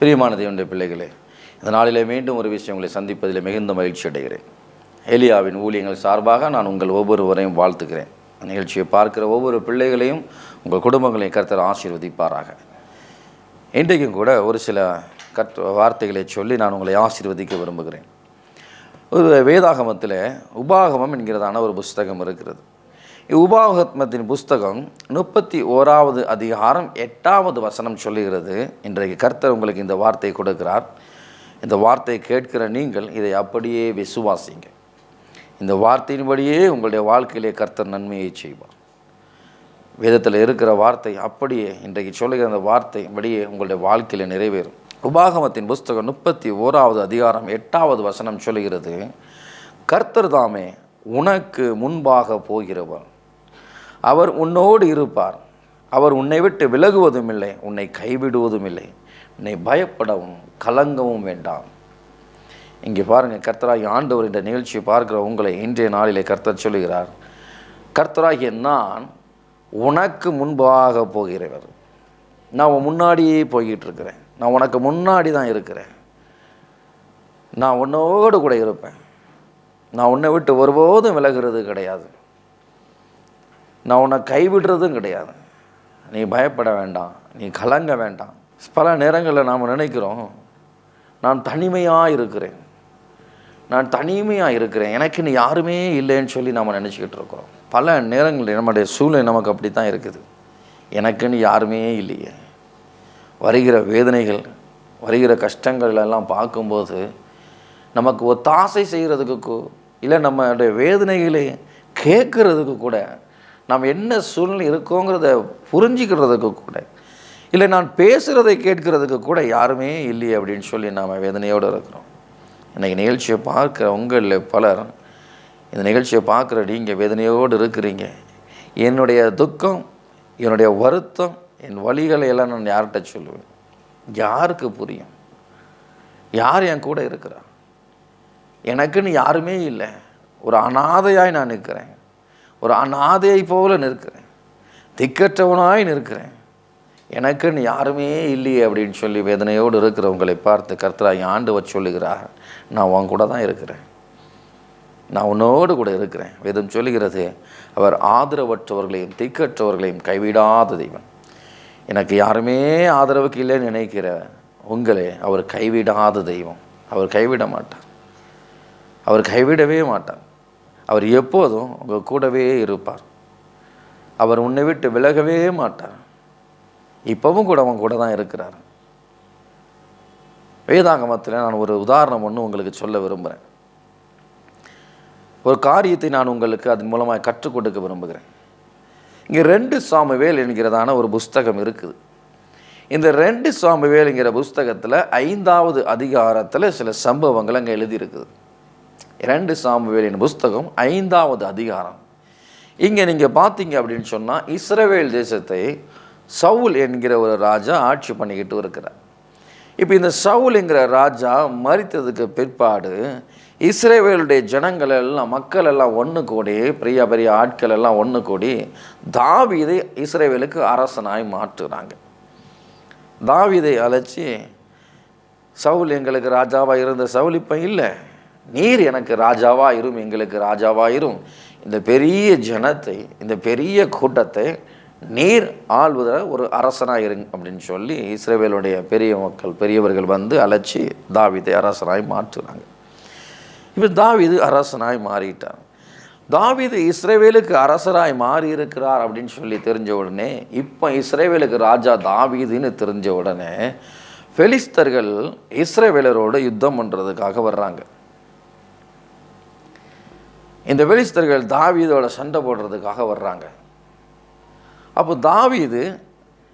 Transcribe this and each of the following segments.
பிரியமான தேவனுடைய பிள்ளைகளே இந்த நாளிலே மீண்டும் ஒரு விஷயம் உங்களை சந்திப்பதில் மிகுந்த மகிழ்ச்சி அடைகிறேன். எலியாவின் ஊழியங்கள் சார்பாக நான் உங்கள் ஒவ்வொருவரையும் வாழ்த்துக்கிறேன் நிகழ்ச்சியை பார்க்கிற ஒவ்வொரு பிள்ளைகளையும் உங்கள் குடும்பங்களையும் கருத்தர் ஆசீர்வதிப்பாராக. இன்றைக்கும் கூட ஒரு சில கற் வார்த்தைகளை சொல்லி நான் உங்களை ஆசீர்வதிக்க விரும்புகிறேன். ஒரு வேதாகமத்தில் உபாகமம் என்கிறதான ஒரு புஸ்தகம் இருக்கிறது. உபாகத்மத்தின் புஸ்தகம் முப்பத்தி ஓராவது அதிகாரம் எட்டாவது வசனம் சொல்லுகிறது. இன்றைக்கு கர்த்தர் உங்களுக்கு இந்த வார்த்தை கொடுக்கிறார். இந்த வார்த்தையை கேட்கிற நீங்கள் இதை அப்படியே விசுவாசிங்க. இந்த வார்த்தையின்படியே உங்களுடைய வாழ்க்கையிலே கர்த்தர் நன்மையை செய்வார். வேதத்தில் இருக்கிற வார்த்தை அப்படியே இன்றைக்கு சொல்லுகிற அந்த வார்த்தை படியே உங்களுடைய வாழ்க்கையில் நிறைவேறும். உபாகமத்தின் புஸ்தகம் முப்பத்தி ஓராவது அதிகாரம் எட்டாவது வசனம் சொல்லுகிறது. கர்த்தர் தாமே உனக்கு முன்பாக போகிறவர். அவர் உன்னோடு இருப்பார். அவர் உன்னை விட்டு விலகுவதும் இல்லை உன்னை கைவிடுவதும் இல்லை உன்னை பயப்படவும் கலங்கவும் வேண்டாம். இங்கே பாருங்கள் கர்த்தராகி ஆண்டவர் இந்த நிகழ்ச்சியை பார்க்கிற உங்களை இன்றைய நாளிலே கர்த்தர் சொல்கிறார் கர்த்தராகிய நான் உனக்கு முன்பாக போகிறவர். நான் உன் முன்னாடியே போய்கிட்டு இருக்கிறேன் நான் உனக்கு முன்னாடி தான் இருக்கிறேன். நான் உன்னோடு கூட இருப்பேன். நான் உன்னை விட்டு ஒருபோதும் விலகிறது கிடையாது. நான் உன்னை கைவிடுறதும் கிடையாது. நீ பயப்பட வேண்டாம். நீ கலங்க வேண்டாம். பல நேரங்களில் நாம் நினைக்கிறோம் நான் தனிமையாக இருக்கிறேன். நான் தனிமையாக இருக்கிறேன். எனக்குன்னு யாருமே இல்லைன்னு சொல்லி நம்ம நினச்சிக்கிட்டு இருக்கிறோம். பல நேரங்களில் நம்முடைய சூழ்நிலை நமக்கு அப்படி தான் இருக்குது எனக்குன்னு யாருமே இல்லையே. வருகிற வேதனைகள் வருகிற கஷ்டங்கள் எல்லாம் பார்க்கும்போது நமக்கு ஒத்தாசை செய்கிறதுக்கு இல்லை நம்மளுடைய வேதனைகளை கேட்குறதுக்கு கூட நாம் என்ன சூழ்நிலை இருக்கோங்கிறத புரிஞ்சுக்கிறதுக்கு கூட இல்லை நான் பேசுகிறதை கேட்கறதுக்கு கூட யாருமே இல்லையே அப்படின்னு சொல்லி நாம் வேதனையோடு இருக்கிறோம். இன்றைக்கி நிகழ்ச்சியை பார்க்குற உங்களில் பலர் இந்த நிகழ்ச்சியை பார்க்குற நீங்கள் வேதனையோடு இருக்கிறீங்க. என்னுடைய துக்கம் என்னுடைய வருத்தம் என் வழிகளை எல்லாம் நான் யார்கிட்ட சொல்லுவேன்? யாருக்கு புரியும்? யார் என் கூட இருக்கிறா? எனக்குன்னு யாருமே இல்லை. ஒரு அனாதையாய் நான் நிற்கிறேன். ஒரு அநாதையை போல நிற்கிறேன். திக்கற்றவனாய் நிற்கிறேன். எனக்குன்னு யாருமே இல்லையே அப்படின்னு சொல்லி வேதனையோடு இருக்கிறவங்களை பார்த்து கர்த்தராகி ஆண்டவர் சொல்லுகிறார் நான் உன் கூட தான் இருக்கிறேன். நான் உன்னோடு கூட இருக்கிறேன். வேதம் சொல்லுகிறது அவர் ஆதரவற்றவர்களையும் திக்கற்றவர்களையும் கைவிடாத தெய்வம் எனக்கு யாருமே ஆதரவுக்கு இல்லைன்னு நினைக்கிற உங்களே அவர் கைவிடாத தெய்வம். அவர் கைவிட மாட்டார். அவர் கைவிடவே மாட்டார். அவர் எப்போதும் உங்கள் கூடவே இருப்பார். அவர் உன்னை விட்டு விலகவே மாட்டார். இப்போவும் கூட அவன் கூட தான் இருக்கிறார். வேதாங்கமத்தில் நான் ஒரு உதாரணம் ஒன்று உங்களுக்கு சொல்ல விரும்புகிறேன் ஒரு காரியத்தை நான் உங்களுக்கு அதன் மூலமாக கற்றுக் கொடுக்க விரும்புகிறேன். இங்கே ரெண்டு சாமுவேல் என்கிறதான ஒரு புஸ்தகம் இருக்குது. இந்த ரெண்டு சாமுவேலுங்கிற புஸ்தகத்தில் ஐந்தாவது அதிகாரத்தில் சில சம்பவங்கள் அங்கே எழுதியிருக்குது. இரண்டு சாமுவேலின் புஸ்தகம் ஐந்தாவது அதிகாரம். இங்கே நீங்கள் பார்த்தீங்க அப்படின்னு சொன்னால் இஸ்ரவேல் தேசத்தை சவுல் என்கிற ஒரு ராஜா ஆட்சி பண்ணிக்கிட்டு இருக்கிறார். இப்போ இந்த சவுல் என்கிற ராஜா மறித்ததுக்கு பிற்பாடு இஸ்ரேவேலுடைய ஜனங்கள் எல்லாம் மக்கள் எல்லாம் ஒன்று கூடி பெரிய பெரிய ஆட்கள் எல்லாம் ஒன்று கூடி தாவிதை இஸ்ரேவேலுக்கு அரசனாய் மாற்றுறாங்க தாவிதை அழைச்சி சவுல் எங்களுக்கு ராஜாவாக இருந்த சவுல் இப்போ இல்லை. நீர் எனக்கு ராஜாவாக இரும் எங்களுக்கு ராஜாவாக இரும் இந்த பெரிய ஜனத்தை இந்த பெரிய கூட்டத்தை நீர் ஆள்வத ஒரு அரசனாக இருங்க அப்படின்னு சொல்லி இஸ்ரேவேலுடைய பெரிய மக்கள் பெரியவர்கள் வந்து அழைச்சி தாவீதை அரசனாய் மாற்றுறாங்க இப்போ தாவிது அரசனாய் மாறிட்டார் தாவிது இஸ்ரேவேலுக்கு அரசராய் மாறி இருக்கிறார் அப்படின்னு சொல்லி தெரிஞ்ச உடனே இப்போ இஸ்ரேவேலுக்கு ராஜா தாவிதுன்னு தெரிஞ்ச உடனே ஃபெலிஸ்தர்கள் இஸ்ரேவேலரோடு யுத்தம் பண்ணுறதுக்காக வர்றாங்க. இந்த வெளிஸ்தர்கள் தாவீதோட சண்டை போடுறதுக்காக வர்றாங்க. அப்போ தாவீது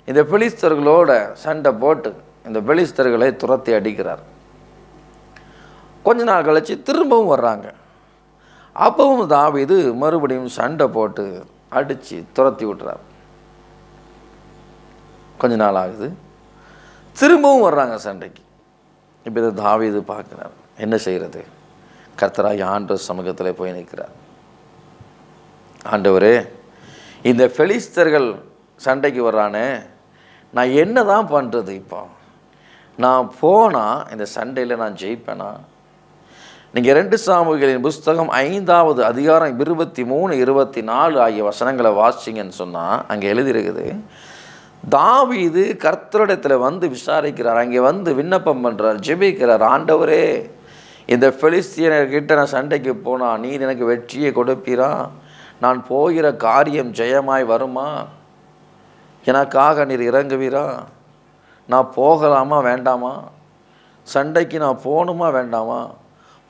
இந்த பெலிஸ்தர்களோட சண்டை போட்டு இந்த பெலிஸ்தர்களை துரத்தி அடிக்கிறார். கொஞ்ச நாள் கழித்து திரும்பவும் வர்றாங்க. அப்பவும் தாவீது மறுபடியும் சண்டை போட்டு அடித்து துரத்தி விட்டுறார். கொஞ்ச நாள் ஆகுது. திரும்பவும் வர்றாங்க சண்டைக்கு. இப்போ இதை தாவீது பார்க்குறார். என்ன செய்கிறது கர்த்தராகி ஆண்டவர் சமூகத்தில் போய் நிற்கிறார். ஆண்டவரே இந்த பெலிஸ்தர்கள் சண்டைக்கு வர்றானே நான் என்ன தான் பண்ணுறது இப்போ? நான் போனால் இந்த சண்டையில் நான் ஜெயிப்பேனா? நீங்கள் ரெண்டு சாமுகளின் புஸ்தகம் ஐந்தாவது அதிகாரம் இருபத்தி மூணு இருபத்தி நாலு ஆகிய வசனங்களை வாசிங்கன்னு சொன்னால் அங்கே எழுதியிருக்குது தாவீது கர்த்தரிடத்தில் வந்து விசாரிக்கிறார் அங்கே வந்து விண்ணப்பம் பண்ணுறார் ஜெபிக்கிறார் ஆண்டவரே இந்த பெலிஸ்தீனர்கிட்ட நான் சண்டைக்கு போனால் நீர் எனக்கு வெற்றியை கொடுப்பீரா? நான் போகிற காரியம் ஜெயமாய் வருமா? எனக்காக நீர் இறங்குவீரா? நான் போகலாமா வேண்டாமா? சண்டைக்கு நான் போகணுமா வேண்டாமா?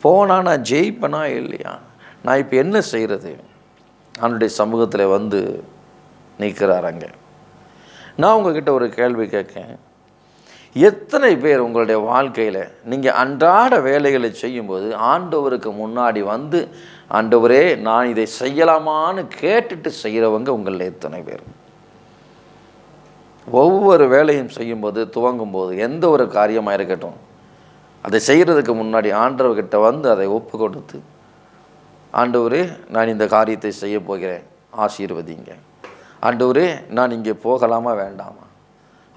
போனால் நான் ஜெயிப்பேனா இல்லையா? நான் இப்போ என்ன செய்கிறது அவனுடைய சமூகத்தில் வந்து நிற்கிறார் அங்கே. நான் உங்ககிட்ட ஒரு கேள்வி கேட்கேன். எத்தனை பேர் உங்களுடைய வாழ்க்கையில் நீங்கள் அன்றாட வேலைகளை செய்யும்போது ஆண்டவருக்கு முன்னாடி வந்து ஆண்டவரே நான் இதை செய்யலாமான்னு கேட்டுட்டு செய்கிறவங்க உங்களில் எத்தனை பேர்? ஒவ்வொரு வேலையும் செய்யும்போது துவங்கும்போது எந்த ஒரு காரியமாக இருக்கட்டும் அதை செய்கிறதுக்கு முன்னாடி ஆண்டவர்கிட்ட வந்து அதை ஒப்பு கொடுத்து ஆண்டவரே நான் இந்த காரியத்தை செய்ய போகிறேன் ஆசீர்வதிங்க ஆண்டவரே நான் இங்கே போகலாமா வேண்டாமா?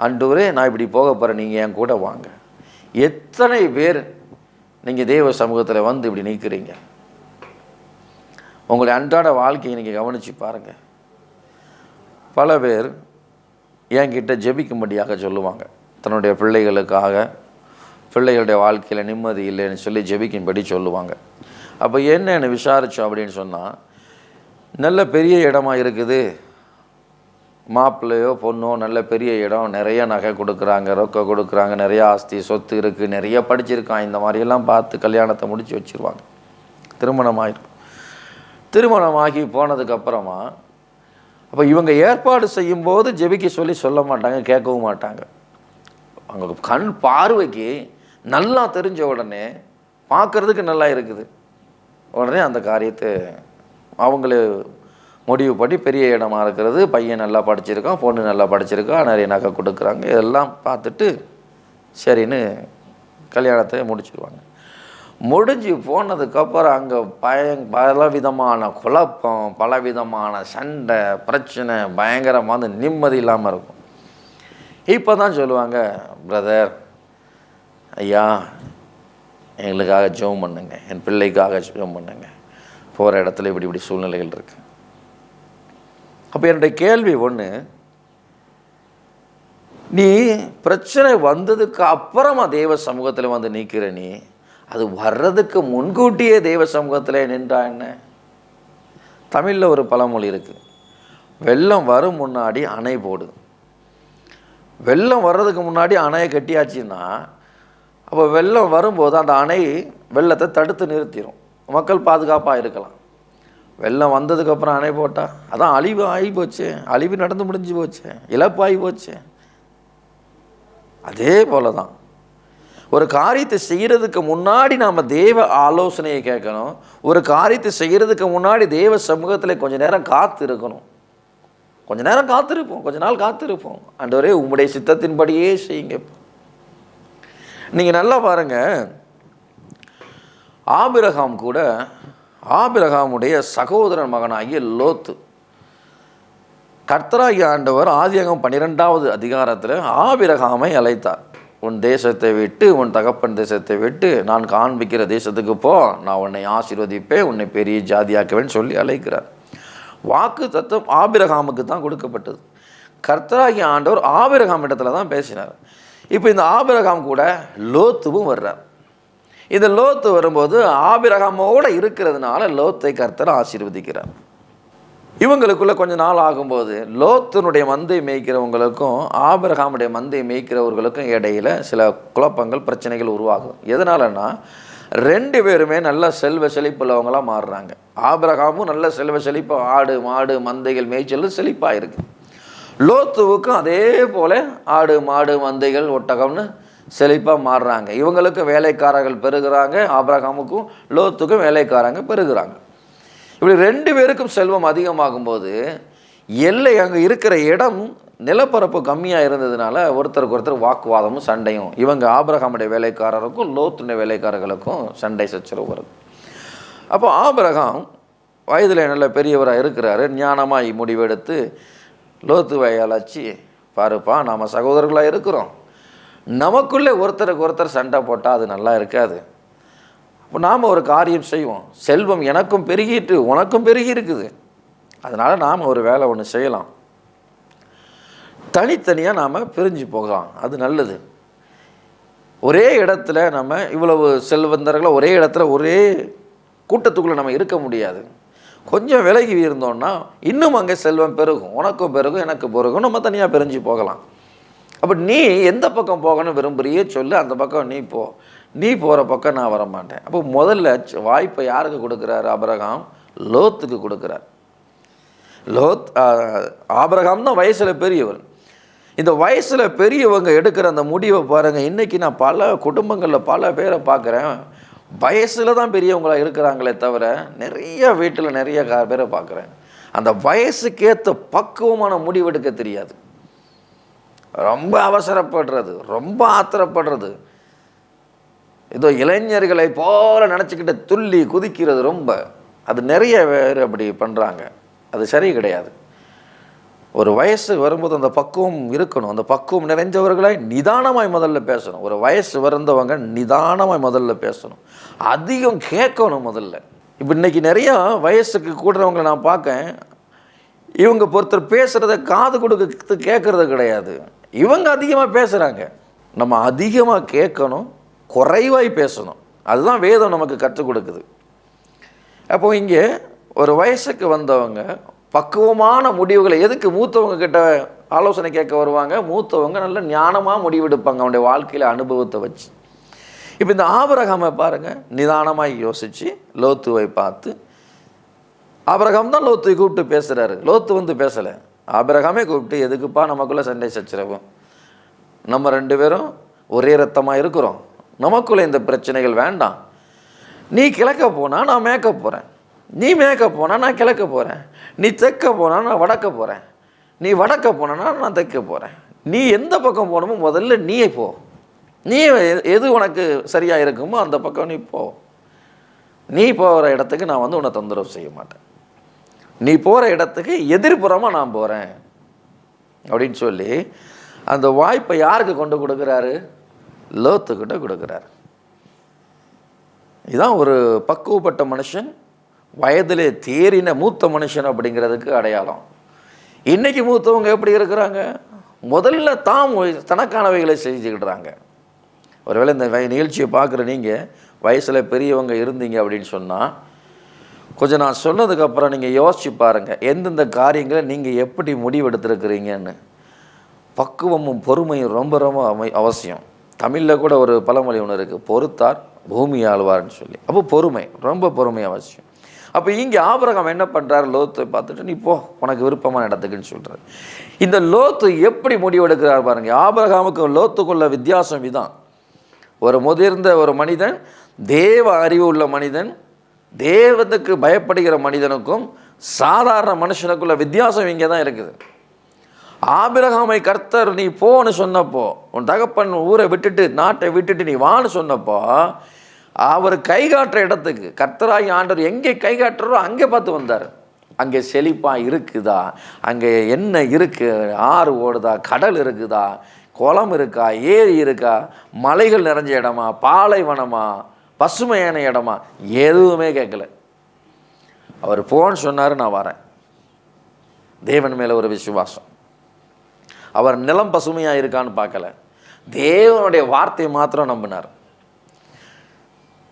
ஆண்டவரே நான் இப்படி போக போகிறேன் நீங்கள் என் கூட வாங்க. எத்தனை பேர் நீங்கள் தெய்வ சமூகத்தில் வந்து இப்படி நிற்கிறீங்க உங்களுடைய அன்றாட வாழ்க்கையை நீங்கள் கவனித்து பாருங்கள் பல பேர் என்கிட்ட ஜெபிக்கும்படியாக சொல்லுவாங்க. தன்னுடைய பிள்ளைகளுக்காக பிள்ளைகளுடைய வாழ்க்கையில் நிம்மதி இல்லைன்னு சொல்லி ஜெபிக்கும்படி சொல்லுவாங்க. அப்போ என்னன்னு விசாரித்தோம் அப்படின்னு சொன்னால் நல்ல பெரிய இடமா இருக்குது. மாப்பிள்ளையோ பொண்ணோ நல்ல பெரிய இடம் நிறைய நகை கொடுக்குறாங்க ரொக்க கொடுக்குறாங்க நிறைய ஆஸ்தி சொத்து இருக்குது நிறைய படிச்சிருக்கான். இந்த மாதிரியெல்லாம் பார்த்து கல்யாணத்தை முடித்து வச்சுருவாங்க. திருமணம் ஆகி போனதுக்கப்புறமா அப்போ இவங்க ஏற்பாடு செய்யும்போது ஜெபிக்க சொல்லி சொல்ல மாட்டாங்க கேட்கவும் மாட்டாங்க. அவங்க கண் பார்வைக்கு நல்லா தெரிஞ்ச உடனே பார்க்குறதுக்கு நல்லா இருக்குது. உடனே அந்த காரியத்தை அவங்களே முடிவு பண்ணி பெரிய இடமா இருக்கிறது பையன் நல்லா படிச்சிருக்கான் பொண்ணு நல்லா படிச்சிருக்கான் நிறைய நகை கொடுக்குறாங்க. இதெல்லாம் பார்த்துட்டு சரின்னு கல்யாணத்தை முடிச்சிடுவாங்க முடிஞ்சு போனதுக்கப்புறம் அங்கே பய பலவிதமான குழப்பம் பலவிதமான சண்டை பிரச்சனை பயங்கரமான நிம்மதி இல்லாமல் இருக்கும். இப்போ தான் சொல்லுவாங்க பிரதர் ஐயா எங்களுக்காக ஜெபம் பண்ணுங்க. என் பிள்ளைக்காக ஜோம் பண்ணுங்க. போகிற இடத்துல இப்படி இப்படி சூழ்நிலைகள் இருக்குது அப்போ என்னுடைய கேள்வி ஒன்று நீ பிரச்சனை வந்ததுக்கு அப்புறமா தெய்வ சமூகத்தில் வந்து நிற்கிற நீ அது வர்றதுக்கு முன்கூட்டியே தெய்வ சமூகத்தில் நின்றா என்ன? தமிழில் ஒரு பழமொழி இருக்குது வெள்ளம் வரும் முன்னாடி அணை போடு. வெள்ளம் வர்றதுக்கு முன்னாடி அணையை கட்டியாச்சுன்னா அப்போ வெள்ளம் வரும்போது அந்த அணை வெள்ளத்தை தடுத்து நிறுத்திடும் மக்கள் பாதுகாப்பாக இருக்கலாம். வெள்ளம் வந்ததுக்கப்புறம் அணை போட்டால் அதான் அழிவு ஆகி போச்சு. அழிவு நடந்து முடிஞ்சு போச்சு. இழப்பாகி போச்சு. அதே போல தான் ஒரு காரியத்தை செய்கிறதுக்கு முன்னாடி நாம் தேவ ஆலோசனையை கேட்கணும். ஒரு காரியத்தை செய்கிறதுக்கு முன்னாடி தேவ சமூகத்தில் கொஞ்ச நேரம் காத்து இருக்கணும் கொஞ்ச நேரம் காத்திருப்போம். கொஞ்ச நாள் காத்திருப்போம். ஆண்டவரே உம்முடைய சித்தத்தின்படியே செய்யுங்க. நீங்கள் நல்லா பாருங்க. ஆபிரகாம் கூட ஆபிரகாமுடைய சகோதரன் மகனாகிய லோத்து. கர்த்தராகிய ஆண்டவர் ஆதியகம் பன்னிரெண்டாவது அதிகாரத்தில் ஆபிரகாமை அழைத்தார். உன் தேசத்தை விட்டு உன் தகப்பன் தேசத்தை விட்டு நான் காண்பிக்கிற தேசத்துக்கு போ. நான் உன்னை ஆசீர்வதிப்பேன் உன்னை பெரிய ஜாதியாக்குவேன் சொல்லி அழைக்கிறார். வாக்கு தத்துவம் ஆபிரகாமுக்கு தான் கொடுக்கப்பட்டது. கர்த்தராகிய ஆண்டவர் ஆபிரகாம் இடத்துல தான் பேசினார். இப்போ இந்த ஆபிரகாம் கூட லோத்துவும் வர்றார். இந்த லோத்து வரும்போது ஆபிரகமோடு இருக்கிறதுனால லோத்தை கர்த்தர் ஆசீர்வதிக்கிறார். இவங்களுக்குள்ளே கொஞ்ச நாள் ஆகும்போது லோத்தினுடைய மந்தை மேய்க்கிறவங்களுக்கும் ஆபிரகாமுடைய மந்தை மேய்க்கிறவர்களுக்கும் இடையில சில குழப்பங்கள் பிரச்சனைகள் உருவாகும். எதனாலன்னா ரெண்டு பேருமே நல்ல செல்வ செழிப்புள்ளவங்களாக மாறுறாங்க. ஆபிரகாமும் நல்ல செல்வ செழிப்பு ஆடு மாடு மந்தைகள் மேய்ச்சல் செழிப்பாக இருக்குது லோத்துவுக்கும் அதே போல் ஆடு மாடு மந்தைகள் ஒட்டகம்னு செழிப்பாக மாறுறாங்க. இவங்களுக்கும் வேலைக்காரர்கள் பெருகிறாங்க ஆபிரகாமுக்கும் லோத்துக்கும் வேலைக்காரங்க பெருகிறாங்க. இப்படி ரெண்டு பேருக்கும் செல்வம் அதிகமாகும் போது எல்லை அங்கே இருக்கிற இடம் நிலப்பரப்பு கம்மியாக இருந்ததுனால ஒருத்தருக்கு ஒருத்தர் வாக்குவாதமும் சண்டையும். இவங்க ஆபிரகாமுடைய வேலைக்காரருக்கும் லோத்துடைய வேலைக்காரர்களுக்கும் சண்டை சச்சரவு வருது. அப்போ ஆபிரகாம் வயதில் நல்ல பெரியவராக இருக்கிறாரு. ஞானமாய் முடிவெடுத்து லோத்து அழைச்சி பாருப்பா நாம் சகோதரர்களாக இருக்கிறோம். நமக்குள்ளே ஒருத்தருக்கு ஒருத்தர் சண்டை போட்டால் அது நல்லா இருக்காது. இப்போ நாம் ஒரு காரியம் செய்வோம். செல்வம் எனக்கும் பெருகிட்டு உனக்கும் பெருகி இருக்குது அதனால் நாம் ஒரு வேலை ஒன்று செய்யலாம். தனித்தனியாக நாம் பிரிஞ்சு போகலாம். அது நல்லது. ஒரே இடத்துல நம்ம இவ்வளவு செல்வந்தர்களை ஒரே இடத்துல ஒரே கூட்டத்துக்குள்ளே நம்ம இருக்க முடியாது. கொஞ்சம் விலகி இருந்தோம்னா இன்னும் அங்கே செல்வம் பெருகும். உனக்கும் பெருகும் எனக்கு பெருகும். நம்ம தனியாக பிரிஞ்சு போகலாம். அப்போ நீ எந்த பக்கம் போகணும் விரும்புறியே சொல்லு அந்த பக்கம் நீ போ. நீ போகிற பக்கம் நான் வர மாட்டேன் அப்போ முதல்ல ச- வாய்ப்பை யாருக்கு கொடுக்குறாரு அபரகாம் லோத்துக்கு கொடுக்குறார். லோத் ஆபரகாம் தான் வயசில் பெரியவர். இந்த வயசில் பெரியவங்க எடுக்கிற அந்த முடிவை பாருங்கள் இன்றைக்கி நான் பல குடும்பங்களில் பல பேரை பார்க்குறேன். வயசில் தான் பெரியவங்களாக இருக்கிறாங்களே தவிர நிறைய வீட்டில் நிறைய கா- பேரை பார்க்குறேன். அந்த வயசுக்கேற்ற பக்குவமான முடிவெடுக்க தெரியாது. ரொம்ப அவசரப்படுறது ரொம்ப ஆத்திரப்படுறது. ஏதோ இளைஞர்களை போல நினச்சிக்கிட்டு துள்ளி குதிக்கிறது ரொம்ப. அது நிறைய பேர் அப்படி பண்ணுறாங்க அது சரி கிடையாது. ஒரு வயசு வரும்போது அந்த பக்குவம் இருக்கணும். அந்த பக்குவம் நிறைஞ்சவர்களை நிதானமாய் முதல்ல பேசணும். ஒரு வயசு வருந்தவங்க நிதானமாய் முதல்ல பேசணும். அதிகம் கேட்கணும் முதல்ல. இப்போ இன்னைக்கு நிறையா வயசுக்கு கூடுறவங்களை நான் பார்க்கேன். இவங்க ஒருத்தர் பேசுகிறத காது கொடுக்க கேட்குறது கிடையாது. இவங்க அதிகமாக பேசுகிறாங்க நம்ம அதிகமாக கேட்கணும் குறைவாய் பேசணும். அதுதான் வேதம் நமக்கு கற்றுக் கொடுக்குது. அப்போ இங்கே ஒரு வயசுக்கு வந்தவங்க பக்குவமான முடிவுகளை எதுக்கு மூத்தவங்க கிட்ட ஆலோசனை கேட்க வருவாங்க? மூத்தவங்க நல்ல ஞானமாக முடிவெடுப்பாங்க அவனுடைய வாழ்க்கையில் அனுபவத்தை வச்சு. இப்போ இந்த ஆபரகமை பாருங்கள் நிதானமாக யோசித்து லோத்துவை பார்த்து ஆபரகம் தான் லோத்துவை கூப்பிட்டு பேசுகிறாரு லோத்து வந்து பேசலை. ஆபிரகாமே கூப்பிட்டு எதுக்குப்பா நமக்குள்ளே சண்டை சச்சரவு? நம்ம ரெண்டு பேரும் ஒரே ரத்தமாக இருக்கிறோம். நமக்குள்ளே இந்த பிரச்சனைகள் வேண்டாம். நீ கிழக்க போனால் நான் மேற்க போகிறேன் நீ மேற்க போனால் நான் கிழக்க போகிறேன் நீ தெற்க போனால் நான் வடக்க போகிறேன் நீ வடக்க போனா நான் தைக்க போகிறேன் நீ எந்த பக்கம் போகணுமோ முதல்ல நீயே போ. நீ எது உனக்கு சரியாக இருக்குமோ அந்த பக்கம் நீ போ. நீ போகிற இடத்துக்கு நான் வந்து உன்னை தொந்தரவு செய்ய மாட்டேன். நீ போகிற இடத்துக்கு எதிர்ப்புறமாக நான் போகிறேன் அப்படின்னு சொல்லி அந்த வாய்ப்பை யாருக்கு கொண்டு கொடுக்குறாரு? லோத்துக்கிட்ட கொடுக்குறாரு. இதுதான் ஒரு பக்குவப்பட்ட மனுஷன் வயதிலே தேறின மூத்த மனுஷன் அப்படிங்கிறதுக்கு அடையாளம். இன்னைக்கு மூத்தவங்க எப்படி இருக்கிறாங்க? முதல்ல தாம் தனக்கானவைகளை செஞ்சுக்கிடுறாங்க. ஒருவேளை இந்த நிகழ்ச்சியை பார்க்குற நீங்கள் வயசில் பெரியவங்க இருந்தீங்க அப்படின்னு சொன்னால் கொஞ்சம் நான் சொன்னதுக்கப்புறம் நீங்கள் யோசிச்சு பாருங்கள் எந்தெந்த காரியங்களை நீங்கள் எப்படி முடிவெடுத்துருக்குறீங்கன்னு. பக்குவமும் பொறுமையும் ரொம்ப ரொம்ப அமை அவசியம். தமிழில் கூட ஒரு பழமொழி ஒன்று இருக்குது பொறுத்தார் பூமி ஆழ்வார்னு சொல்லி. அப்போ பொறுமை ரொம்ப பொறுமை அவசியம். அப்போ இங்கே ஆபரகம் என்ன பண்ணுறாரு லோத்தை பார்த்துட்டு நீ போ உனக்கு விருப்பமான இடத்துக்குன்னு சொல்கிறார் இந்த லோத்து எப்படி முடிவெடுக்கிறார் பாருங்கள் ஆபிரகாமுக்கும் லோத்துக்குள்ள வித்தியாசம் இதான் ஒரு முதிர்ந்த ஒரு மனிதன் தேவ அறிவு உள்ள மனிதன் தேவத்துக்கு பயப்படுகிற மனிதனுக்கும் சாதாரண மனுஷனுக்குள்ள வித்தியாசம் இங்கே தான் இருக்குது. ஆபிரகாமை கர்த்தர் நீ போன்னு சொன்னப்போ உன் தகப்பன் ஊரை விட்டுட்டு நாட்டை விட்டுட்டு நீ வான்னு சொன்னப்போ அவர் கை காட்டுற இடத்துக்கு கர்த்தராகி ஆண்டவர் எங்கே கை காட்டுறோ அங்கே பார்த்து வந்தார். அங்கே செழிப்பாக இருக்குதா? அங்கே என்ன இருக்குது ஆறு ஓடுதா? கடல் இருக்குதா? குளம் இருக்கா? ஏரி இருக்கா? மலைகள் நிறைஞ்ச இடமா? பாலைவனமா? பசுமையான இடமா? எதுவுமே கேட்கல. அவர் போன்னு சொன்னார் நான் வரேன். தேவன் மேலே ஒரு விசுவாசம். அவர் நிலம் பசுமையாக இருக்கான்னு பார்க்கல. தேவனுடைய வார்த்தையை மாத்திரம் நம்பினார்.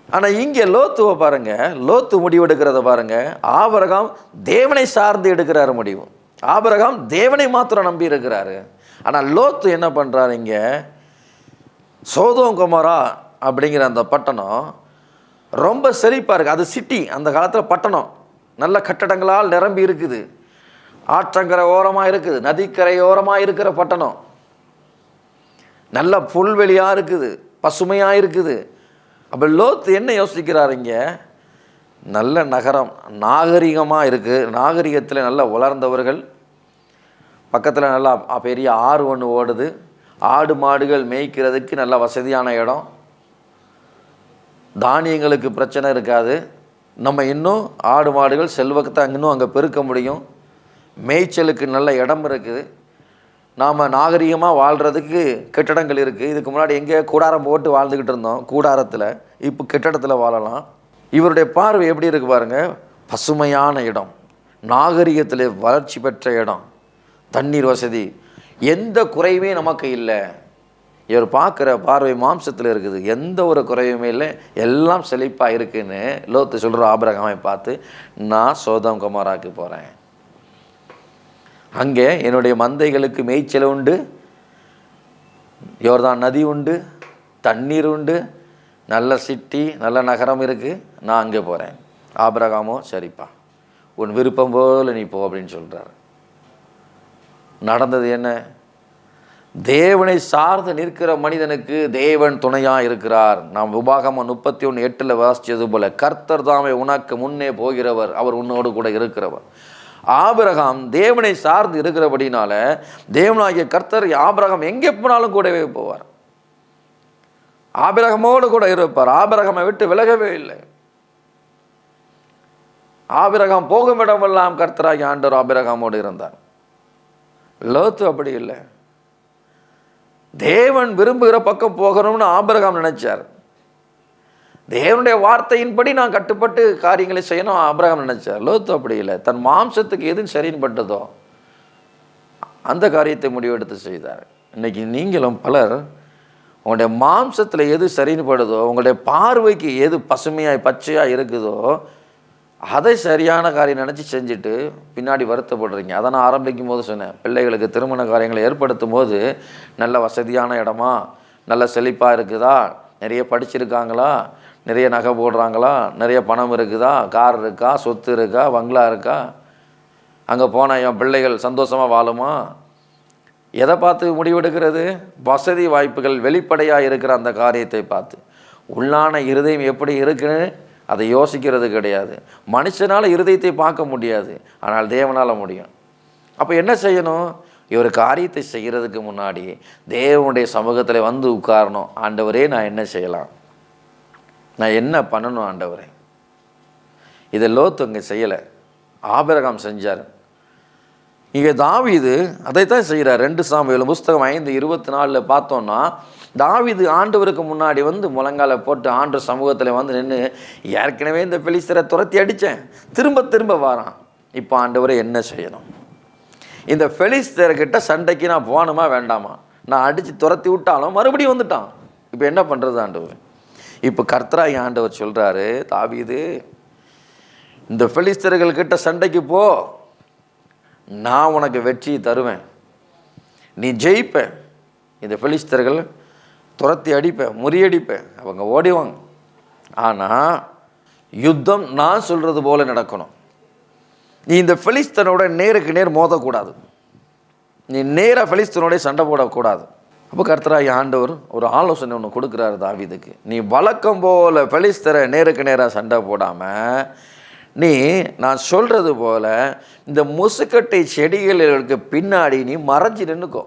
ஆனால் இங்கே லோத்துவை பாருங்கள் லோத்து முடிவு எடுக்கிறத பாருங்கள் ஆபரகம் தேவனை சார்ந்து எடுக்கிறாரு முடிவு. ஆபரகம் தேவனை மாத்திரம் நம்பி இருக்கிறாரு. ஆனால் லோத்து என்ன பண்ணுறாரு இங்கே? சோதோங்குமாரா அப்படிங்கிற அந்த பட்டணம் ரொம்ப செழிப்பாக இருக்குது அது சிட்டி அந்த காலத்தில் பட்டணம். நல்ல கட்டடங்களால் நிரம்பி இருக்குது. ஆற்றங்கரை ஓரமாக இருக்குது. நதிக்கரை ஓரமாக இருக்கிற பட்டணம். நல்ல புல்வெளியாக இருக்குது. பசுமையாக இருக்குது. அப்போ லோத்து என்ன யோசிக்கிறார் இங்கே? நல்ல நகரம் நாகரிகமாக இருக்குது நாகரிகத்தில் நல்லா வளர்ந்தவர்கள். பக்கத்தில் நல்லா பெரிய ஆறு ஒன்று ஓடுது. ஆடு மாடுகள் மேய்க்கிறதுக்கு நல்ல வசதியான இடம். தானியங்களுக்கு பிரச்சனை இருக்காது. நம்ம இன்னும் ஆடு மாடுகள் செல்வத்தை இன்னும் அங்கே பெருக்க முடியும். மேய்ச்சலுக்கு நல்ல இடம் இருக்குது. நாம் நாகரிகமாக வாழ்கிறதுக்கு கட்டடங்கள் இருக்குது இதுக்கு முன்னாடி எங்கே கூடாரம் போட்டு வாழ்ந்துக்கிட்டு இருந்தோம் கூடாரத்தில். இப்போ கட்டடத்தில் வாழலாம். இவருடைய பார்வை எப்படி இருக்கு பாருங்கள் பசுமையான இடம். நாகரிகத்தில் வளர்ச்சி பெற்ற இடம். தண்ணீர் வசதி. எந்த குறையுமே நமக்கு இல்லை. இவர் பார்க்குற பார்வை மாம்சத்தில் இருக்குது. எந்த ஒரு குறையுமே இல்லை. எல்லாம் செழிப்பாக இருக்குன்னு லோத்து சொல்கிற ஆபரகாமை பார்த்து நான் சோதம் குமாராக்கு போகிறேன் அங்கே என்னுடைய மந்தைகளுக்கு மேய்ச்சல் உண்டு. யோர்தான் நதி உண்டு. தண்ணீர் உண்டு. நல்ல சிட்டி நல்ல நகரம் இருக்குது நான் அங்கே போகிறேன் ஆபரகாமோ சரிப்பா. உன் விருப்பம் போல நீ போ அப்படின்னு சொல்கிறார் நடந்தது என்ன? தேவனை சார்ந்து நிற்கிற மனிதனுக்கு தேவன் துணையாக இருக்கிறார். நாம் உபாகமம் முப்பத்தி ஒன்று எட்டில் வாசித்தது போல கர்த்தர் தாமே உனக்கு முன்னே போகிறவர் அவர் உன்னோடு கூட இருக்கிறவர். ஆபிரகாம் தேவனை சார்ந்து இருக்கிறபடினால தேவனாகிய கர்த்தர் ஆபிரகாம் எங்கே போனாலும் கூடவே போவார். ஆபிரகமோடு கூட இருப்பார். ஆபிரகமை விட்டு விலகவே இல்லை. ஆபிரகம் போகும் இடமெல்லாம் கர்த்தராகி ஆண்டவர் ஆபிரகாமோடு இருந்தார். லோத்து அப்படி இல்லை. தேவன் விரும்புகிற பக்கம் போகணும்னு ஆபிரகாம் நினைச்சார். தேவனுடைய வார்த்தையின்படி நான் கட்டுப்பட்டு காரியங்களை செய்யணும் ஆபிரகாம் நினைச்சார். லோத்து அப்படி இல்லை. தன் மாம்சத்துக்கு எது சரின்னு பட்டதோ அந்த காரியத்தை முடிவெடுத்து செய்தார். இன்னைக்கு நீங்களும் பலர் உங்களுடைய மாம்சத்தில் எது சரின்னு படுதோ உங்களுடைய பார்வைக்கு எது பசுமையாய் பச்சையாக இருக்குதோ அதை சரியான காரியம் நினச்சி செஞ்சுட்டு பின்னாடி வருத்தப்படுறீங்க. அதை நான் ஆரம்பிக்கும் போது சொன்னேன். பிள்ளைகளுக்கு திருமண காரியங்களை ஏற்படுத்தும் போது நல்ல வசதியான இடமா நல்ல செழிப்பாக இருக்குதா? நிறைய படிச்சிருக்காங்களா? நிறைய நகை போடுறாங்களா? நிறைய பணம் இருக்குதா? கார் இருக்கா? சொத்து இருக்கா? பங்களா இருக்கா? அங்கே போனால் என் பிள்ளைகள் சந்தோஷமாக வாழுமா? எதை பார்த்து முடிவெடுக்கிறது? வசதி வாய்ப்புகள் வெளிப்படையாக இருக்கிற அந்த காரியத்தை பார்த்து. உள்ளான இருதயம் எப்படி இருக்குன்னு அதை யோசிக்கிறது கிடையாது. மனுஷனால் இருதயத்தை பார்க்க முடியாது. ஆனால் தேவனால் முடியும். அப்போ என்ன செய்யணும்? இவர் காரியத்தை செய்கிறதுக்கு முன்னாடி தேவனுடைய சமூகத்தில் வந்து உட்காரணும். ஆண்டவரே நான் என்ன செய்யலாம்? நான் என்ன பண்ணணும் ஆண்டவரே? இதை லோத்து இங்கே செய்யலை. ஆபிரகாம் செஞ்சார். இங்கே தாவீது அதைத்தான் செய்கிறார் ரெண்டு சாமியில் புஸ்தகம் ஐந்து இருபத்தி நாலில் பார்த்தோன்னா தாவிது ஆண்டவருக்கு முன்னாடி வந்து முழங்கால போட்டு ஆண்டு சமூகத்தில் வந்து நின்று ஏற்கனவே இந்த பெலிஸ்தரை துரத்தி அடித்தேன் திரும்ப திரும்ப வாரான். இப்போ ஆண்டவரை என்ன செய்யணும்? இந்த பெலிஸ்தர்கிட்ட சண்டைக்கு நான் போகணுமா வேண்டாமா? நான் அடித்து துரத்தி விட்டாலும் மறுபடியும் வந்துட்டான். இப்போ என்ன பண்ணுறது ஆண்டவர்? இப்போ கர்த்தராகி ஆண்டவர் சொல்கிறாரு தாவிது இந்த பெலிஸ்தர்கள்கிட்ட சண்டைக்கு போ. நான் உனக்கு வெற்றி தருவேன். நீ ஜெயிப்பேன் இந்த பெலிஸ்தர்கள் துரத்தி அடிப்பேன் முறியடிப்பேன். அவங்க ஓடிவாங்க ஆனால் யுத்தம் நான் சொல்கிறது போல நடக்கணும். நீ இந்த பெலிஸ்தனோட நேருக்கு நேர் மோதக்கூடாது. நீ நேராக பெலிஸ்தனோட சண்டை போடக்கூடாது. அப்போ கர்த்தராகி ஆண்டவர் ஒரு ஆலோசனை ஒன்று கொடுக்குறாரு தாவிதுக்கு. நீ வழக்கம் போல் பெலிஸ்தரை நேருக்கு நேராக சண்டை போடாமல் நீ நான் சொல்கிறது போல் இந்த முசுக்கட்டை செடிகளுக்கு பின்னாடி நீ மறைஞ்சு நின்றுக்கோ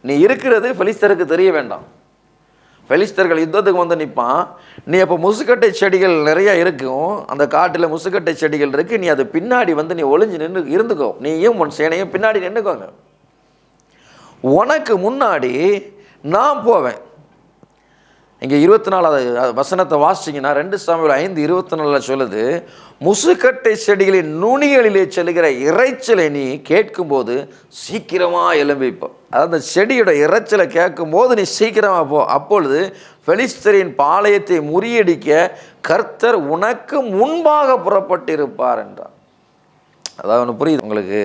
நீ இருக்கிறது பெலிஸ்தருக்கு தெரிய வேண்டாம். பெலிஸ்தர்கள் யுத்தத்துக்கு வந்து நிற்பான் நீ அப்போ முசுக்கட்டை செடிகள் நிறையா இருக்கும். அந்த காட்டில் முசுக்கட்டை செடிகள் இருக்குது நீ அது பின்னாடி வந்து நீ ஒளிஞ்சு நின்று இருந்துக்கோ. நீயும் உன் சேனையும் பின்னாடி நின்றுக்கோங்க உனக்கு முன்னாடி நான் போவேன். இங்கே இருபத்தி நாலாவது வசனத்தை வாசிச்சிங்கன்னா ரெண்டு சாமியில் ஐந்து இருபத்தி நாலில் சொல்லுது முசுக்கட்டை செடிகளின் நுனிகளிலே செல்கிற இறைச்சலை நீ கேட்கும்போது சீக்கிரமாக எழும்பிப்போ. அதாவது அந்த செடியோட இறைச்சலை கேட்கும்போது நீ சீக்கிரமாக போ. அப்பொழுது பெலிஸ்தரின் பாளையத்தை முறியடிக்க கர்த்தர் உனக்கு முன்பாக புறப்பட்டிருப்பார் என்றார். அதாவது ஒன்று புரியுது உங்களுக்கு?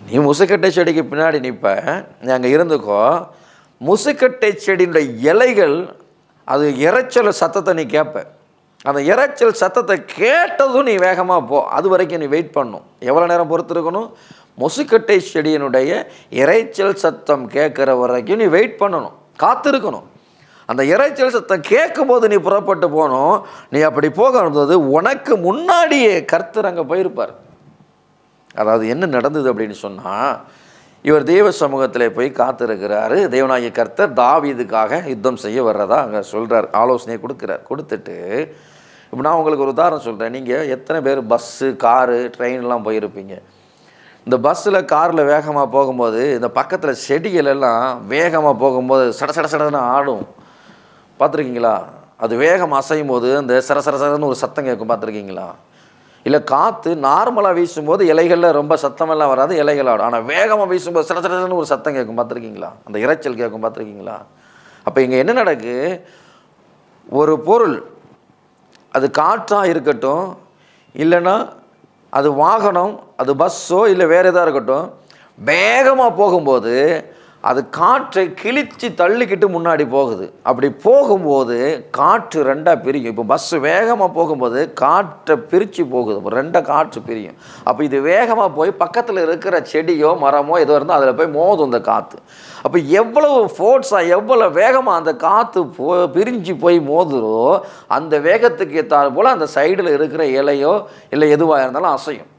நீ முசுக்கட்டை செடிக்கு பின்னாடி நிற்ப நீ அங்கே இருந்துக்கோ. முசுக்கட்டை செடியினுடைய இலைகள் அது இறைச்சல் சத்தத்தை நீ கேட்ப அந்த இறைச்சல் சத்தத்தை கேட்டதும் நீ வேகமாக போ. அது வரைக்கும் நீ வெயிட் பண்ணும். எவ்வளோ நேரம் பொறுத்திருக்கணும்? முசுக்கட்டை செடியினுடைய இறைச்சல் சத்தம் கேட்குற வரைக்கும் நீ வெயிட் பண்ணணும். காத்திருக்கணும். அந்த இறைச்சல் சத்தம் கேட்கும்போது நீ புறப்பட்டு போகணும் நீ அப்படி போகும்போது உனக்கு முன்னாடியே கர்த்தர் அங்கே போயிருப்பார். அதாவது என்ன நடந்தது அப்படின்னு சொன்னால் இவர் தெய்வ சமூகத்தில் போய் காத்திருக்கிறாரு. தேவனாகிய கர்த்தர் தாவீதுக்காக யுத்தம் செய்ய வர்றதா அங்கே சொல்கிறார் ஆலோசனையை கொடுக்குறார். கொடுத்துட்டு இப்போ நான் உங்களுக்கு ஒரு உதாரணம் சொல்கிறேன் நீங்கள் எத்தனை பேர் பஸ்ஸு காரு ட்ரெயின்லாம் போயிருப்பீங்க. இந்த பஸ்ஸில் காரில் வேகமாக போகும்போது இந்த பக்கத்தில் செடிகள் எல்லாம் வேகமாக போகும்போது சட சட சடன்னு ஆடும். பார்த்துருக்கீங்களா? அது வேகம் அசையும் போது அந்த சர சர சரன்னு ஒரு சத்தம் கேட்கும். பார்த்துருக்கீங்களா? இல்லை காற்று நார்மலாக வீசும்போது இலைகளில் ரொம்ப சத்தமெல்லாம் வராது இலைகள் ஆடும். ஆனால் வேகமாக வீசும்போது சில சிலன்னு ஒரு சத்தம் கேட்கும். பார்த்துருக்கீங்களா? அந்த இரைச்சல் கேட்கும். பார்த்துருக்கீங்களா? அப்போ இங்கே என்ன நடக்கு? ஒரு பொருள் அது காற்றாக இருக்கட்டும் இல்லைன்னா அது வாகனம் அது பஸ்ஸோ இல்லை வேறு எதாக இருக்கட்டும் வேகமாக போகும்போது அது காற்றை கிழித்து தள்ளிக்கிட்டு முன்னாடி போகுது. அப்படி போகும்போது காற்று ரெண்டாக பிரியும். இப்போ பஸ்ஸு வேகமாக போகும்போது காற்றை பிரித்து போகுது. ரெண்டாக காற்று பிரியும். அப்போ இது வேகமாக போய் பக்கத்தில் இருக்கிற செடியோ மரமோ எதோ இருந்தால் அதில் போய் மோதும் இந்த காற்று அப்போ எவ்வளவு ஃபோர்ஸாக எவ்வளோ வேகமாக அந்த காற்று போ பிரிஞ்சு போய் மோதுதோ அந்த வேகத்துக்கு ஏற்றாறு போல் அந்த சைடில் இருக்கிற இலையோ இல்லை எதுவாக இருந்தாலும் அசையும்.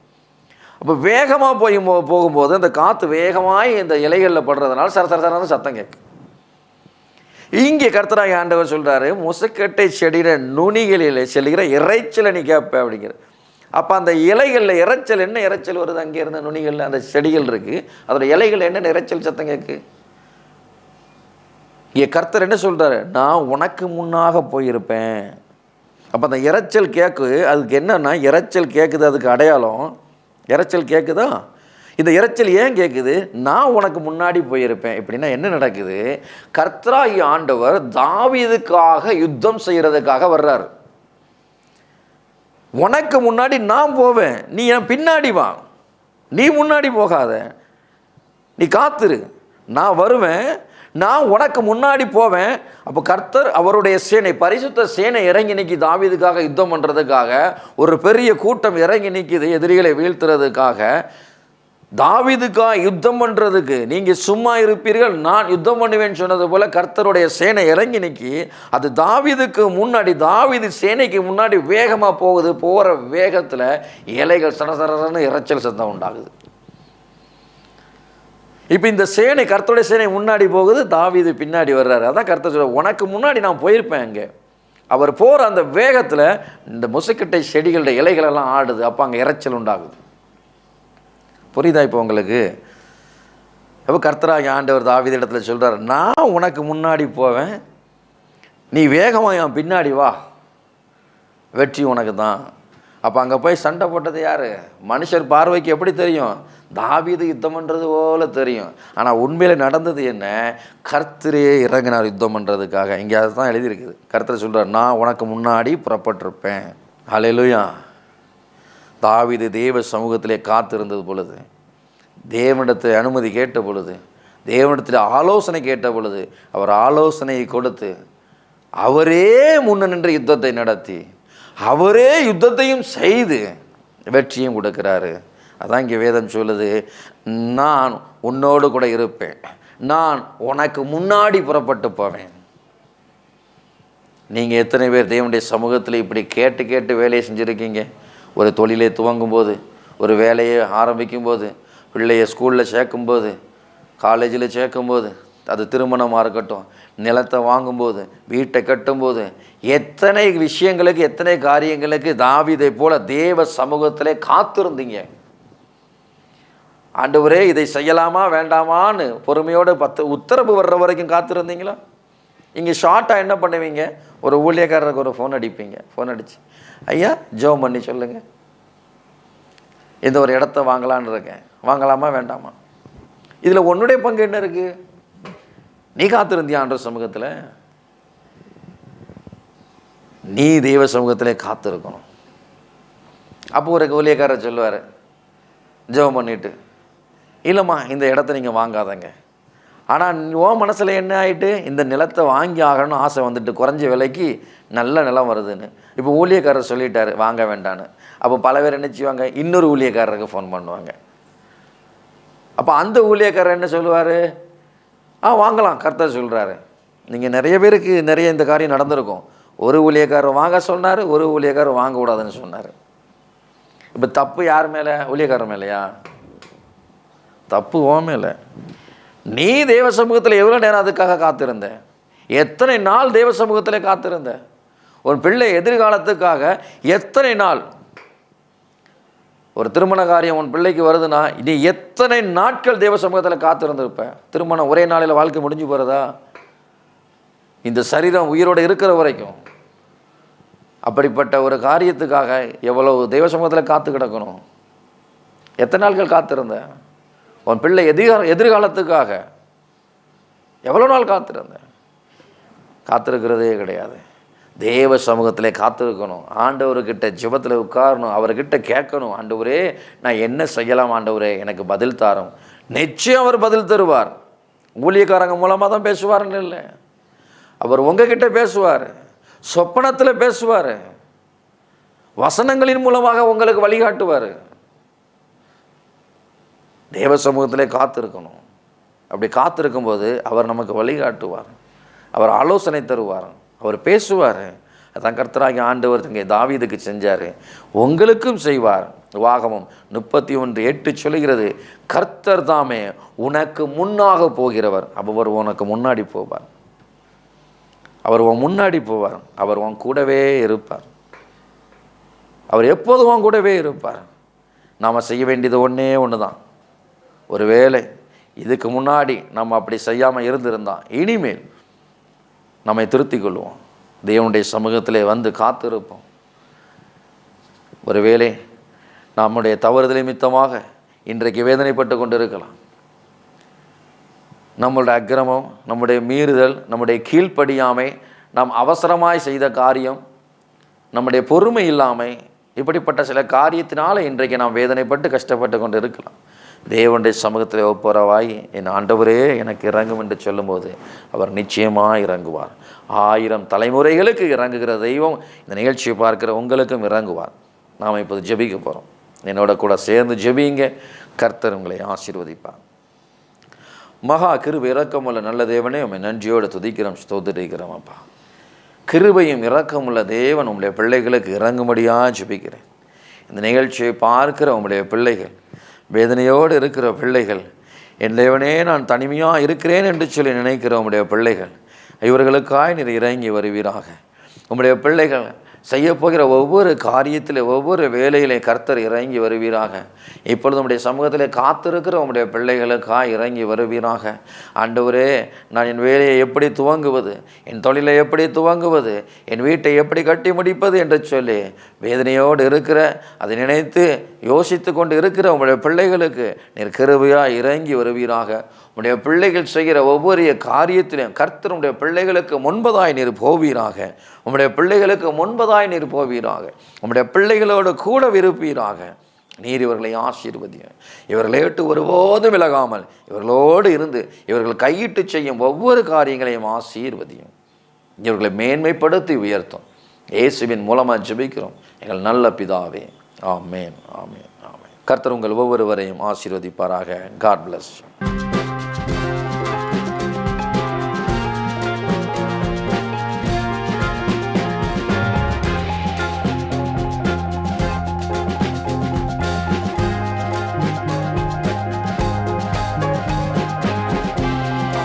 அப்போ வேகமாக போய் போகும்போது அந்த காற்று வேகமாக இந்த இலைகளில் படுறதுனால சர சர சத்தம் கேட்கும். இங்கே கர்த்தராகி ஆண்டவர் சொல்கிறாரு முசக்கட்டை செடிகிற நுனிகளில் செல்கிற இறைச்சலை நீ கேட்ப அப்படிங்கிற. அப்போ அந்த இலைகளில் இறைச்சல் என்ன இறைச்சல் வருது? அங்கே இருந்த நுனிகளில் அந்த செடிகள் இருக்குது அதோட இலைகள் என்ன இறைச்சல் சத்தம் கேட்கு? இங்கே கர்த்தர் என்ன சொல்கிறாரு நான் உனக்கு முன்னாக போயிருப்பேன். அப்போ அந்த இரைச்சல் கேட்கு அதுக்கு என்னென்னா இரைச்சல் கேட்குது அதுக்கு அடையாளம் இரைச்சல் கேட்குதா இந்த இரைச்சல் ஏன் கேட்குது நான் உனக்கு முன்னாடி போயிருப்பேன். இப்படின்னா என்ன நடக்குது? கர்த்தராகி ஆண்டவர் தாவிதுக்காக யுத்தம் செய்கிறதுக்காக வர்றார். உனக்கு முன்னாடி நான் போவேன். நீ என் பின்னாடி வா. நீ முன்னாடி போகாத. நீ காத்துரு. நான் வருவேன். நான் உனக்கு முன்னாடி போவேன். அப்போ கர்த்தர் அவருடைய சேனை பரிசுத்த சேனை இறங்கி நிற்கி தாவிதுக்காக யுத்தம் பண்ணுறதுக்காக ஒரு பெரிய கூட்டம் இறங்கி நிற்கிது எதிரிகளை வீழ்த்துறதுக்காக. தாவிதுக்காக யுத்தம் பண்ணுறதுக்கு நீங்கள் சும்மா இருப்பீர்கள் நான் யுத்தம் பண்ணுவேன்னு சொன்னது போல் கர்த்தருடைய சேனை இறங்கி நிற்கி அது தாவிதுக்கு முன்னாடி தாவிது சேனைக்கு முன்னாடி வேகமாக போகுது போகிற வேகத்தில் இலைகள் சடசடன்னு இரைச்சல் சத்தம் உண்டாகுது. இப்போ இந்த சேனை கர்த்தருடைய சேனை முன்னாடி போகுது தாவிது பின்னாடி வர்றாரு. அதான் கர்த்தர் சொல்ல உனக்கு முன்னாடி நான் போயிருப்பேன் அங்கே. அவர் போகிற அந்த வேகத்தில் இந்த முசுக்கட்டை செடிகளுடைய இலைகளெல்லாம் ஆடுது. அப்போ அங்கே இரைச்சல் உண்டாகுது. புரியுதா இப்போ உங்களுக்கு? அப்போ கர்த்தராகி ஆண்டவர் தாவீது இடத்துல சொல்கிறார் நான் உனக்கு முன்னாடி போவேன். நீ வேகமாக என் பின்னாடி வா. வெற்றி உனக்கு தான் அப்போ அங்கே போய் சண்டை போட்டது யார்? மனுஷர் பார்வைக்கு எப்படி தெரியும்? தாவீது யுத்தம் பண்ணுறது போல தெரியும். ஆனால் உண்மையில் நடந்தது என்ன? கர்த்தரே இறங்கினார் யுத்தம் பண்ணுறதுக்காக இங்கே அதுதான் எழுதியிருக்குது. கர்த்தர் சொல்கிறார் நான் உனக்கு முன்னாடி புறப்பட்டிருப்பேன். ஹalleluya. தாவீது தேவ சமூகத்திலே காத்திருந்தது பொழுது தேவனிடத்தில் அனுமதி கேட்ட பொழுது தேவனிடத்தில் ஆலோசனை கேட்ட பொழுது அவர் ஆலோசனையை கொடுத்து அவரே முன்ன நின்று யுத்தத்தை நடத்தி அவரே யுத்தத்தையும் செய்து வெற்றியும் கொடுக்கிறாரு. அதான் இங்கே வேதம் சொல்லுது நான் உன்னோடு கூட இருப்பேன். நான் உனக்கு முன்னாடி புறப்பட்டு போவேன். நீங்கள் எத்தனை பேர் தேவனுடைய சமூகத்தில் இப்படி கேட்டு கேட்டு வேலையை செஞ்சுருக்கீங்க? ஒரு தொழிலை துவங்கும் போது ஒரு வேலையை ஆரம்பிக்கும் போது பிள்ளைய ஸ்கூலில் சேர்க்கும்போது காலேஜில் சேர்க்கும்போது அது திருமணமாக இருக்கட்டும் நிலத்தை வாங்கும்போது வீட்டை கட்டும்போது எத்தனை விஷயங்களுக்கு எத்தனை காரியங்களுக்கு தாவிதை போல தேவ சமூகத்திலே காத்திருந்தீங்க. ஆண்டவரே இதை செய்யலாமா வேண்டாமான்னு பொறுமையோடு பத்து உத்தரவு வர்ற வரைக்கும் காத்திருந்தீங்களா? இங்கே ஷார்ட்டாக என்ன பண்ணுவீங்க? ஒரு ஊழியக்காரருக்கு ஒரு ஃபோன் அடிப்பீங்க. ஃபோன் அடிச்சு ஐயா ஜெபம் பண்ணி சொல்லுங்கள் இந்த ஒரு இடத்த வாங்கலான்னு இருக்கேன். வாங்கலாமா வேண்டாமா? இதில் உன்னுடைய பங்கு என்ன இருக்குது நீ காத்திருந்தியான்ற சமூகத்தில் நீ தெய்வ சமூகத்திலே காத்திருக்கணும். அப்போ ஒரு ஊழியக்காரர் சொல்லுவார் ஜெபம் பண்ணிட்டு. இல்லைம்மா இந்த இடத்த நீங்கள் வாங்காதங்க. ஆனால் ஓ மனசில் என்ன ஆகிட்டு இந்த நிலத்தை வாங்கி ஆகணும்னு ஆசை வந்துட்டு குறைஞ்ச விலைக்கு நல்ல நிலம் வருதுன்னு. இப்போ ஊழியக்காரர் சொல்லிட்டார் வாங்க வேண்டான்னு அப்போ பல பேர் என்ன செய்வாங்க? இன்னொரு ஊழியக்காரருக்கு ஃபோன் பண்ணுவாங்க. அப்போ அந்த ஊழியக்காரர் என்ன சொல்லுவார்? ஆ வாங்கலாம். கர்த்தர் சொல்கிறாரு நீங்கள் நிறைய பேருக்கு நிறைய இந்த காரியம் நடந்திருக்கும். ஒரு ஊழியக்காரர் வாங்க சொன்னார் ஒரு ஊழியக்காரர் வாங்கக்கூடாதுன்னு சொன்னார். இப்போ தப்பு யார் மேலே? ஊழியக்காரர் மேலேயா? தப்பு ஓ மேலே. நீ தேவ சமூகத்தில் எவ்வளோ நேரம் அதுக்காக காத்திருந்த? எத்தனை நாள் தேவ சமூகத்தில் காத்திருந்த? ஒரு பிள்ளை எதிர்காலத்துக்காக எத்தனை நாள் ஒரு திருமண காரியம் உன் பிள்ளைக்கு வருதுன்னா நீ எத்தனை நாட்கள் தேவ சமூகத்தில் காத்திருந்திருப்ப திருமணம் ஒரே நாளில் வாழ்க்கை முடிஞ்சு போகிறதா இந்த சரீரம் உயிரோடு இருக்கிற வரைக்கும் அப்படிப்பட்ட ஒரு காரியத்துக்காக எவ்வளவு தெய்வ சமூகத்தில் காத்து கிடக்கணும்? எத்தனை நாட்கள் காத்திருந்த உன் பிள்ளை எதிர்கால எதிர்காலத்துக்காக எவ்வளோ நாள் காத்திருந்தேன்? காத்திருக்கிறதே கிடையாது. தேவ சமூகத்தில் காத்திருக்கணும். ஆண்டவர்கிட்ட ஜிபத்தில் உட்காரணும். அவர்கிட்ட கேட்கணும். ஆண்டவரே நான் என்ன செய்யலாம் ஆண்டவரே? எனக்கு பதில் தாரும். நிச்சயம் அவர் பதில் தருவார். ஊழியக்காரங்க மூலமாக தான் பேசுவார்னு இல்லை. அவர் உங்ககிட்ட பேசுவார். சொப்பனத்தில் பேசுவார். வசனங்களின் மூலமாக உங்களுக்கு வழிகாட்டுவார். தேவ சமூகத்திலே காத்திருக்கணும். அப்படி காத்திருக்கும்போது அவர் நமக்கு வழிகாட்டுவார். அவர் ஆலோசனை தருவார். அவர் பேசுவார். அதான் கர்த்தராகி ஆண்டவர் இங்கே தாவீதுக்கு செஞ்சார். உங்களுக்கும் செய்வார். வாகமம் முப்பத்தி ஒன்று எட்டு சொல்கிறது கர்த்தர் தாமே உனக்கு முன்னாக போகிறவர். அவர் உனக்கு முன்னாடி போவார். அவர் உன் முன்னாடி போவார். அவர் உன் கூடவே இருப்பார். அவர் எப்போதும் உன் கூடவே இருப்பார்? நாம் செய்ய வேண்டியது ஒன்றே ஒன்று தான் ஒருவேளை இதுக்கு முன்னாடி நம்ம அப்படி செய்யாமல் இருந்திருந்தான் இனிமேல் நம்மை திருத்திக் கொள்வோம் தேவனுடைய சமூகத்திலே வந்து காத்திருப்போம். ஒருவேளை நம்முடைய தவறுதல் மித்தமாக இன்றைக்கு வேதனைப்பட்டு கொண்டு இருக்கலாம் நம்மளுடைய அக்கிரமம் நம்முடைய மீறுதல் நம்முடைய கீழ்ப்படியாமை நாம் அவசரமாய் செய்த காரியம் நம்முடைய பொறுமை இல்லாமை இப்படிப்பட்ட சில காரியத்தினால் இன்றைக்கு நாம் வேதனைப்பட்டு கஷ்டப்பட்டு கொண்டு இருக்கலாம் தேவனுடைய சமூகத்தில் ஒப்புரவாய். என் ஆண்டவரே எனக்கு இறங்கும் என்று சொல்லும்போது அவர் நிச்சயமாக இறங்குவார். ஆயிரம் தலைமுறைகளுக்கு இறங்குகிற தெய்வம் இந்த நிகழ்ச்சியை பார்க்கிற உங்களுக்கும் இறங்குவார். நாம் இப்போது ஜெபிக்க போகிறோம் என்னோட கூட சேர்ந்து ஜெபிங்க. கர்த்தர் உங்களை ஆசீர்வதிப்பார். மகா கிருபை இரக்கமுள்ள நல்ல தேவனே உண்மை நன்றியோடு துதிக்கிறோம் ஸ்தோத்திருக்கிறோம் அப்பா. கிருபையும் இறக்கமுள்ள தேவன் உங்களுடைய பிள்ளைகளுக்கு இறங்கும்படியாக ஜெபிக்கிறேன். இந்த நிகழ்ச்சியை பார்க்கிற உங்களுடைய பிள்ளைகள் வேதனையோடு இருக்கிற பிள்ளைகள் என் தேவனே நான் தனிமையாக இருக்கிறேன் என்று சொல்லி நினைக்கிற உங்களுடைய பிள்ளைகள் இவர்களுக்காய் நீர் இறங்கி வருவீராக. உம்முடைய பிள்ளைகள் செய்யப்போகிற ஒவ்வொரு காரியத்தில் ஒவ்வொரு வேலையிலே கர்த்தர் இறங்கி வருவீராக. இப்பொழுது நம்முடைய சமூகத்தில் காத்திருக்கிற உங்களுடைய பிள்ளைகளுக்காக இறங்கி வருவீராக. ஆண்டவரே நான் என் வேலையை எப்படி துவங்குவது? என் தொழிலை எப்படி துவங்குவது? என் வீட்டை எப்படி கட்டி முடிப்பது என்று சொல்லி வேதனையோடு இருக்கிற அதை நினைத்து யோசித்து கொண்டு இருக்கிற உங்களுடைய பிள்ளைகளுக்கு நீர் கிருபையாக இறங்கி வருவீராக. உடைய பிள்ளைகள் செய்கிற ஒவ்வொரு காரியத்திலும் கர்த்தர் உடைய பிள்ளைகளுக்கு முன்பதாய் நீர் போவீராக. உம்முடைய பிள்ளைகளுக்கு முன்பதாய் நீர் போவீராக. உம்முடைய பிள்ளைகளோடு கூட விருப்பீராக. நீர் இவர்களை ஆசீர்வதியும் இவர்களை விட்டு ஒருபோதும் விலகாமல் இவர்களோடு இருந்து இவர்கள் கையிட்டு செய்யும் ஒவ்வொரு காரியங்களையும் ஆசீர்வதியும் இவர்களை மேன்மைப்படுத்தி உயர்த்தும். இயேசுவின் மூலமாக ஜெபிக்கிறோம். எங்கள் நல்ல பிதாவே. ஆமேன் ஆமேன் ஆமேன். கர்த்தர் உங்கள் ஒவ்வொருவரையும் ஆசீர்வதிப்பாராக. God bless you.